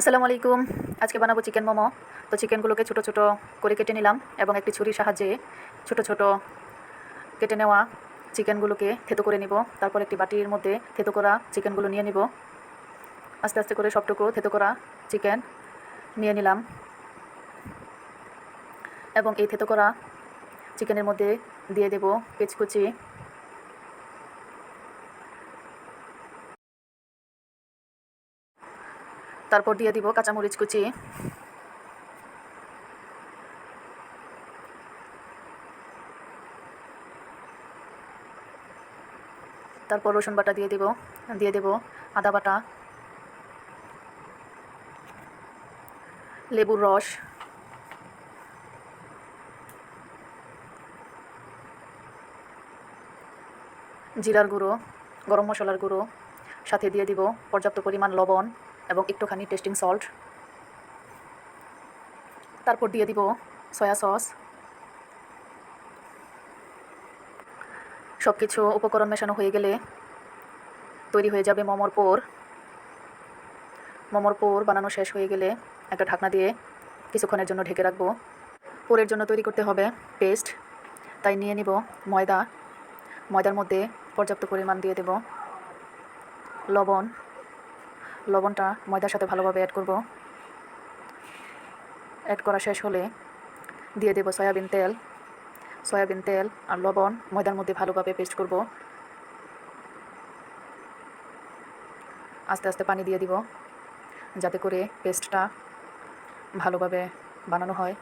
আসসালামু আলাইকুম। আজকে বানাবো চিকেন মোমো। তো চিকেনগুলোকে ছোটো ছোটো করে কেটে নিলাম এবং একটি ছুরির সাহায্যে ছোট ছোট কেটে নেওয়া চিকেনগুলোকে থেতো করে নিব। তারপর একটি বাটির মধ্যে থেতো করা চিকেনগুলো নিয়ে নিব। আস্তে আস্তে করে সবটুকু থেতো করা চিকেন নিয়ে নিলাম। এবং এই থেতো করা চিকেনের মধ্যে দিয়ে দেব পেঁচকুচি তারপর দিয়ে দিব কাঁচামরিচ কুচি। তারপর রসুন বাটা দিয়ে দিব, দিয়ে দেব আদা বাটা। লেবুর রস। জিরার গুঁড়ো, গরম মশলার গুঁড়ো। সাথে দিয়ে দিব পর্যাপ্ত পরিমাণ লবণ। এবং একটুখানি টেস্টিং সল্ট। তারপর দিয়ে দিব সয়া সস। সব কিছু উপকরণ মেশানো হয়ে গেলে তৈরি হয়ে যাবে মোমোর পোর। মোমোর পোর বানানো শেষ হয়ে গেলে একটা ঢাকনা দিয়ে কিছুক্ষণের জন্য ঢেকে রাখব। পোরের জন্য তৈরি করতে হবে পেস্ট। তাই নিয়ে নিব ময়দা। ময়দার মধ্যে পর্যাপ্ত পরিমাণ দিয়ে দেব লবণ। লবণটা ময়দার সাথে ভালোভাবে অ্যাড করব। অ্যাড করা শেষ হলে দিয়ে দেব সয়াবিন তেল। সয়াবিন তেল আর লবণ ময়দার মধ্যে ভালোভাবে পেস্ট করব। আস্তে আস্তে পানি দিয়ে দিব, যাতে করে পেস্টটা ভালোভাবে বানানো হয়।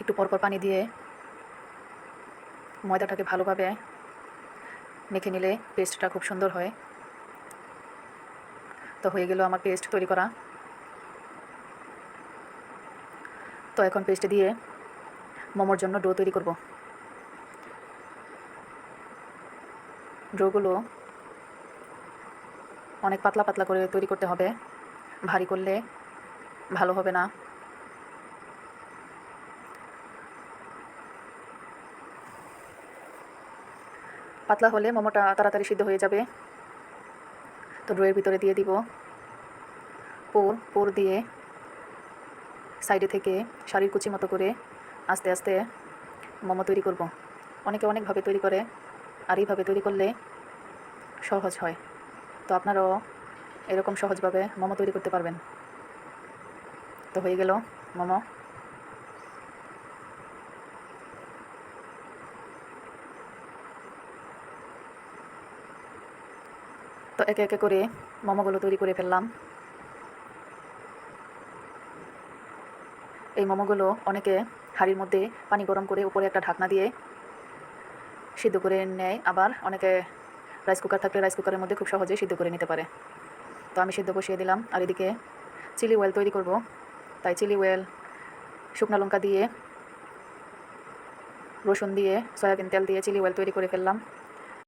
একটু পরপর পানি দিয়ে ময়দাটাকে ভালোভাবে মেখে নিলে পেস্টটা খুব সুন্দর হয়। তো হয়ে গেল আমার পেস্ট তৈরি করা। তো এখন পেস্ট দিয়ে মোমোর জন্য ডো তৈরি করব। ডোগুলো অনেক পাতলা পাতলা করে তৈরি করতে হবে। ভারী করলে ভালো হবে না। পাতলা হলে মোমোটা তাড়াতাড়ি সিদ্ধ হয়ে যাবে। তো ড্রয়ের ভিতরে দিয়ে দিব। পোর পোর দিয়ে সাইডে থেকে শাড়ির কুচি মতো করে আস্তে আস্তে মোমো তৈরি করব। অনেকে অনেকভাবে তৈরি করে আর এইভাবে তৈরি করলে সহজ হয়। তো আপনারাও এরকম সহজভাবে মোমো তৈরি করতে পারবেন। তো হয়ে গেল মোমো। তো একে একে করে মোমোগুলো তৈরি করে ফেললাম। এই মোমোগুলো অনেকে হাঁড়ির মধ্যে পানি গরম করে উপরে একটা ঢাকনা দিয়ে সিদ্ধ করে নেয়। আবার অনেকে রাইস কুকার থাকলে রাইস কুকারের মধ্যে খুব সহজে সিদ্ধ করে নিতে পারে। তো আমি সিদ্ধ বসিয়ে দিলাম। আর এদিকে চিলি ওয়েল তৈরি করব। তাই চিলি ওয়েল, শুকনো লঙ্কা দিয়ে, রসুন দিয়ে, সয়াবিন তেল দিয়ে চিলি ওয়েল তৈরি করে ফেললাম।